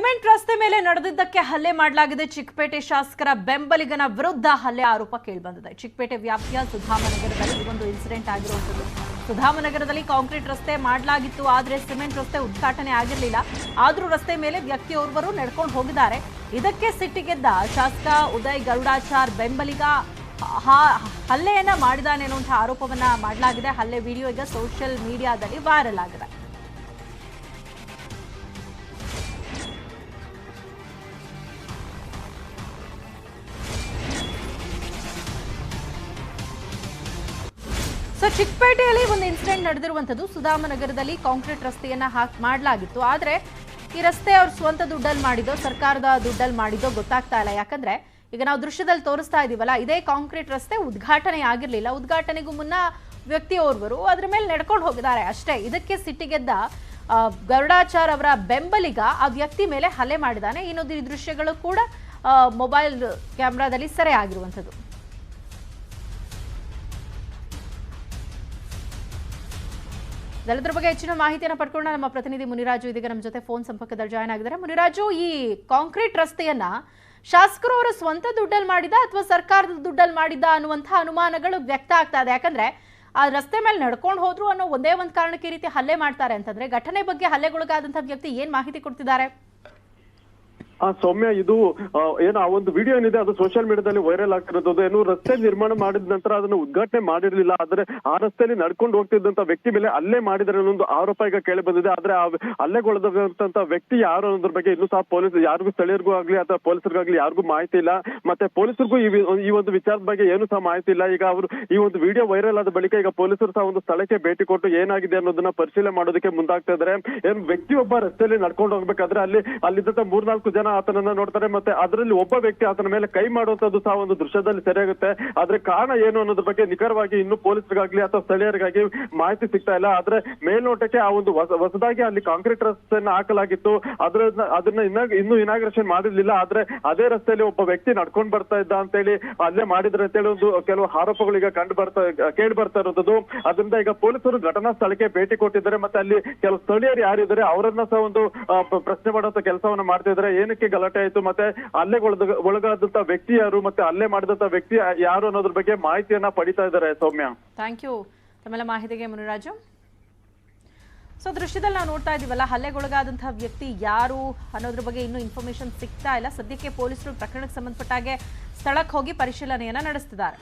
Cement ರಸ್ತೆ ಮೇಲೆ ನಡೆದಿದ್ದಕ್ಕೆ ಹಲ್ಲೆ ಮಾಡಲಾಗಿದೆ. ಚಿಕ್ಕಪೇಟೆ ಶಾಸಕರ ಬೆಂಬಲಿಗನ ವಿರುದ್ಧ ಹಲ್ಲೆ ಆರೋಪ ಕೇಳಿಬಂದಿದೆ. ಚಿಕ್ಕಪೇಟೆ ವ್ಯಾಪ್ತಿಯ ಸುಧಾಮನಗರದಲ್ಲಿ ಒಂದು ಇನ್ಸಿಡೆಂಟ್ ಆಗಿರುವಂಥದ್ದು. ಸುಧಾಮನಗರದಲ್ಲಿ ಕಾಂಕ್ರೀಟ್ ರಸ್ತೆ ಮಾಡಲಾಗಿತ್ತು, ಆದರೆ ಸಿಮೆಂಟ್ ರಸ್ತೆ ಉದ್ಘಾಟನೆ ಆಗಿರಲಿಲ್ಲ. ಆದರೂ ರಸ್ತೆ ಮೇಲೆ ವ್ಯಕ್ತಿಯೋರ್ವರು ನಡ್ಕೊಂಡು ಹೋಗಿದ್ದಾರೆ. ಇದಕ್ಕೆ ಸಿಟ್ಟಿಗೆದ್ದ ಶಾಸಕ ಉದಯ್ ಗರುಡಾಚಾರ್ ಬೆಂಬಲಿಗ ಹಲ್ಲೆಯನ್ನ ಮಾಡಿದಾನೆ ಅನ್ನುವಂಥ ಆರೋಪವನ್ನ ಮಾಡಲಾಗಿದೆ. ಹಲ್ಲೆ ವಿಡಿಯೋ ಈಗ ಸೋಷಿಯಲ್ ಮೀಡಿಯಾದಲ್ಲಿ ವೈರಲ್ ಆಗಿದೆ. ಸೊ ಚಿಕ್ಕಪೇಟೆಯಲ್ಲಿ ಒಂದು ಇನ್ಸಿಡೆಂಟ್ ನಡೆದಿರುವಂಥದ್ದು ಸುಧಾಮನಗರದಲ್ಲಿ ಕಾಂಕ್ರೀಟ್ ರಸ್ತೆಯನ್ನ ಹಾಕಿ ಮಾಡಲಾಗಿತ್ತು. ಆದರೆ ಈ ರಸ್ತೆ ಅವ್ರ ಸ್ವಂತ ದುಡ್ಡಲ್ಲಿ ಮಾಡಿದೋ ಸರ್ಕಾರದ ದುಡ್ಡಲ್ಲಿ ಮಾಡಿದೋ ಗೊತ್ತಾಗ್ತಾ ಇಲ್ಲ. ಯಾಕಂದ್ರೆ ಈಗ ನಾವು ದೃಶ್ಯದಲ್ಲಿ ತೋರಿಸ್ತಾ ಇದೀವಲ್ಲ ಇದೇ ಕಾಂಕ್ರೀಟ್ ರಸ್ತೆ ಉದ್ಘಾಟನೆ ಆಗಿರಲಿಲ್ಲ. ಉದ್ಘಾಟನೆಗೂ ಮುನ್ನ ವ್ಯಕ್ತಿಯೋರ್ವರು ಅದ್ರ ಮೇಲೆ ನಡ್ಕೊಂಡು ಹೋಗಿದ್ದಾರೆ ಅಷ್ಟೇ. ಇದಕ್ಕೆ ಸಿಟ್ಟಿಗೆದ್ದ ಗರುಡಾಚಾರ್ ಅವರ ಬೆಂಬಲಿಗ ಆ ವ್ಯಕ್ತಿ ಮೇಲೆ ಹಲ್ಲೆ ಮಾಡಿದ್ದಾನೆ. ಇನ್ನೊಂದು ಈ ದೃಶ್ಯಗಳು ಕೂಡ ಮೊಬೈಲ್ ಕ್ಯಾಮ್ರಾದಲ್ಲಿ ಸೆರೆ ಆಗಿರುವಂಥದ್ದು. ಇದೆಲ್ಲದರ ಬಗ್ಗೆ ಹೆಚ್ಚಿನ ಮಾಹಿತಿಯನ್ನು ಪಡ್ಕೊಂಡು ನಮ್ಮ ಪ್ರತಿನಿಧಿ ಮುನಿರಾಜು ಇದೀಗ ನಮ್ಮ ಜೊತೆ ಫೋನ್ ಸಂಪರ್ಕದಲ್ಲಿ ಜಾಯ್ನ್ ಆಗಿದ್ದಾರೆ. ಮುನಿರಾಜು, ಈ ಕಾಂಕ್ರೀಟ್ ರಸ್ತೆಯನ್ನ ಶಾಸಕರು ಅವರ ಸ್ವಂತ ದುಡ್ಡಲ್ಲಿ ಮಾಡಿದ ಅಥವಾ ಸರ್ಕಾರದ ದುಡ್ಡಲ್ಲಿ ಮಾಡಿದ ಅನ್ನುವಂತಹ ಅನುಮಾನಗಳು ವ್ಯಕ್ತ ಆಗ್ತಾ ಇದೆ. ಯಾಕಂದ್ರೆ ಆ ರಸ್ತೆ ಮೇಲೆ ನಡ್ಕೊಂಡು ಹೋದ್ರು ಅನ್ನೋ ಒಂದೇ ಒಂದು ಕಾರಣಕ್ಕೆ ಈ ರೀತಿ ಹಲ್ಲೆ ಮಾಡ್ತಾರೆ ಅಂತಂದ್ರೆ ಘಟನೆ ಬಗ್ಗೆ ಹಲ್ಲೆಗೊಳಗಾದಂತಹ ವ್ಯಕ್ತಿ ಏನ್ ಮಾಹಿತಿ ಕೊಡ್ತಿದ್ದಾರೆ? ಆ ಸೌಮ್ಯ, ಇದು ಏನು ಆ ಒಂದು ವಿಡಿಯೋ ಏನಿದೆ, ಅದು ಸೋಷಿಯಲ್ ಮೀಡಿಯಾದಲ್ಲಿ ವೈರಲ್ ಆಗ್ತಿರೋದು ಏನು ರಸ್ತೆ ನಿರ್ಮಾಣ ಮಾಡಿದ ನಂತರ ಅದನ್ನ ಉದ್ಘಾಟನೆ ಮಾಡಿರ್ಲಿಲ್ಲ, ಆದ್ರೆ ಆ ರಸ್ತೆಯಲ್ಲಿ ನಡ್ಕೊಂಡು ಹೋಗ್ತಿದ್ದಂತ ವ್ಯಕ್ತಿ ಮೇಲೆ ಅಲ್ಲೇ ಮಾಡಿದರೆ ಒಂದು ಆರೋಪ ಈಗ ಕೇಳಿ ಬಂದಿದೆ. ಆದ್ರೆ ಆ ಅಲ್ಲೆಗೊಳದಂತ ವ್ಯಕ್ತಿ ಯಾರು ಅನ್ನೋದ್ರ ಬಗ್ಗೆ ಇನ್ನೂ ಸಹ ಪೊಲೀಸ್, ಯಾರಿಗೂ ಸ್ಥಳೀಯರಿಗೂ ಆಗ್ಲಿ, ಅಥವಾ ಪೊಲೀಸರಿಗಾಗ್ಲಿ ಯಾರಿಗೂ ಮಾಹಿತಿ ಇಲ್ಲ. ಮತ್ತೆ ಪೊಲೀಸರಿಗೂ ಈ ಈ ಒಂದು ವಿಚಾರದ ಬಗ್ಗೆ ಏನು ಸಹ ಮಾಹಿತಿ ಇಲ್ಲ. ಈಗ ಅವರು ಈ ಒಂದು ವಿಡಿಯೋ ವೈರಲ್ ಆದ ಬಳಿಕ ಈಗ ಪೊಲೀಸರು ಸಹ ಒಂದು ಸ್ಥಳಕ್ಕೆ ಭೇಟಿ ಕೊಟ್ಟು ಏನಾಗಿದೆ ಅನ್ನೋದನ್ನ ಪರಿಶೀಲನೆ ಮಾಡೋದಕ್ಕೆ ಮುಂದಾಗ್ತಾ ಇದ್ದಾರೆ ಏನು ವ್ಯಕ್ತಿಯೊಬ್ಬ ರಸ್ತೆಯಲ್ಲಿ ನಡ್ಕೊಂಡು ಹೋಗ್ಬೇಕಾದ್ರೆ ಅಲ್ಲಿ, ಅಲ್ಲಿದ್ದಂತ ಮೂರ್ನಾಲ್ಕು ಜನ ಆತನನ್ನ ನೋಡ್ತಾರೆ, ಮತ್ತೆ ಅದರಲ್ಲಿ ಒಬ್ಬ ವ್ಯಕ್ತಿ ಆತನ ಮೇಲೆ ಕೈ ಮಾಡುವಂತದ್ದು ಸಹ ಒಂದು ದೃಶ್ಯದಲ್ಲಿ ಸೆರೆಯಾಗುತ್ತೆ. ಆದ್ರೆ ಕಾರಣ ಏನು ಅನ್ನೋದ್ರ ಬಗ್ಗೆ ನಿಖರವಾಗಿ ಇನ್ನು ಪೊಲೀಸರಿಗಾಗ್ಲಿ ಅಥವಾ ಸ್ಥಳೀಯರಿಗಾಗಿ ಮಾಹಿತಿ ಸಿಗ್ತಾ ಇಲ್ಲ. ಆದ್ರೆ ಮೇಲ್ನೋಟಕ್ಕೆ ಆ ಒಂದು ಹೊಸ, ಹೊಸದಾಗಿ ಅಲ್ಲಿ ಕಾಂಕ್ರೀಟ್ ರಸ್ತೆಯನ್ನ ಹಾಕಲಾಗಿತ್ತು. ಅದ್ರ ಅದನ್ನ ಇನ್ನ, ಇನ್ನೂ ಇನಾಗ್ರೇಷನ್ ಮಾಡಿರ್ಲಿಲ್ಲ. ಆದ್ರೆ ಅದೇ ರಸ್ತೆಯಲ್ಲಿ ಒಬ್ಬ ವ್ಯಕ್ತಿ ನಡ್ಕೊಂಡ್ ಬರ್ತಾ ಇದ್ದ ಅಂತೇಳಿ ಅಲ್ಲೇ ಮಾಡಿದ್ರೆ ಅಂತೇಳಿ ಒಂದು ಕೆಲವು ಆರೋಪಗಳು ಈಗ ಕಂಡು ಬರ್ತಾ, ಕೇಳಿ ಬರ್ತಾ ಇರೋದು ಅದರಿಂದ ಈಗ ಪೊಲೀಸರು ಘಟನಾ ಸ್ಥಳಕ್ಕೆ ಭೇಟಿ ಕೊಟ್ಟಿದ್ದಾರೆ. ಮತ್ತೆ ಅಲ್ಲಿ ಕೆಲವು ಸ್ಥಳೀಯರು ಯಾರಿದ್ದಾರೆ ಅವರನ್ನ ಸಹ ಒಂದು ಪ್ರಶ್ನೆ ಮಾಡುವಂತ ಕೆಲಸವನ್ನ ಮಾಡ್ತಾ ಇದ್ದಾರೆ. ಏನಕ್ಕೆ ಗಲಾಟೆ ಆಯ್ತು, ಮತ್ತೆ ಹಲ್ಲೆಗೊಳದ ಒಳಗಾದಂತ ವ್ಯಕ್ತಿ ಯಾರು, ಮತ್ತೆ ಅಲ್ಲೇ ಮಾಡಿದಂತ ವ್ಯಕ್ತಿ ಯಾರು ಅನ್ನೋದ್ರ ಬಗ್ಗೆ ಮಾಹಿತಿಯನ್ನ ಪಡಿತಾ ಇದ್ದಾರೆ ಸೌಮ್ಯ. ಥ್ಯಾಂಕ್ ಯು ತಮ್ಮೆಲ್ಲ ಮಾಹಿತಿಗೆ ಮುನಿರಾಜು. ಸೊ ದೃಶ್ಯದಲ್ಲಿ ನಾವು ನೋಡ್ತಾ ಇದೀವಲ್ಲ ಹಲ್ಲೆಗೊಳಗಾದಂತಹ ವ್ಯಕ್ತಿ ಯಾರು ಅನ್ನೋದ್ರ ಬಗ್ಗೆ ಇನ್ನೂ ಇನ್ಫಾರ್ಮೇಶನ್ ಸಿಗ್ತಾ ಇಲ್ಲ. ಸದ್ಯಕ್ಕೆ ಪೊಲೀಸರು ಪ್ರಕರಣಕ್ಕೆ ಸಂಬಂಧಪಟ್ಟಾಗೆ ಸ್ಥಳಕ್ಕೆ ಹೋಗಿ ಪರಿಶೀಲನೆಯನ್ನ ನಡೆಸ್ತಿದ್ದಾರೆ.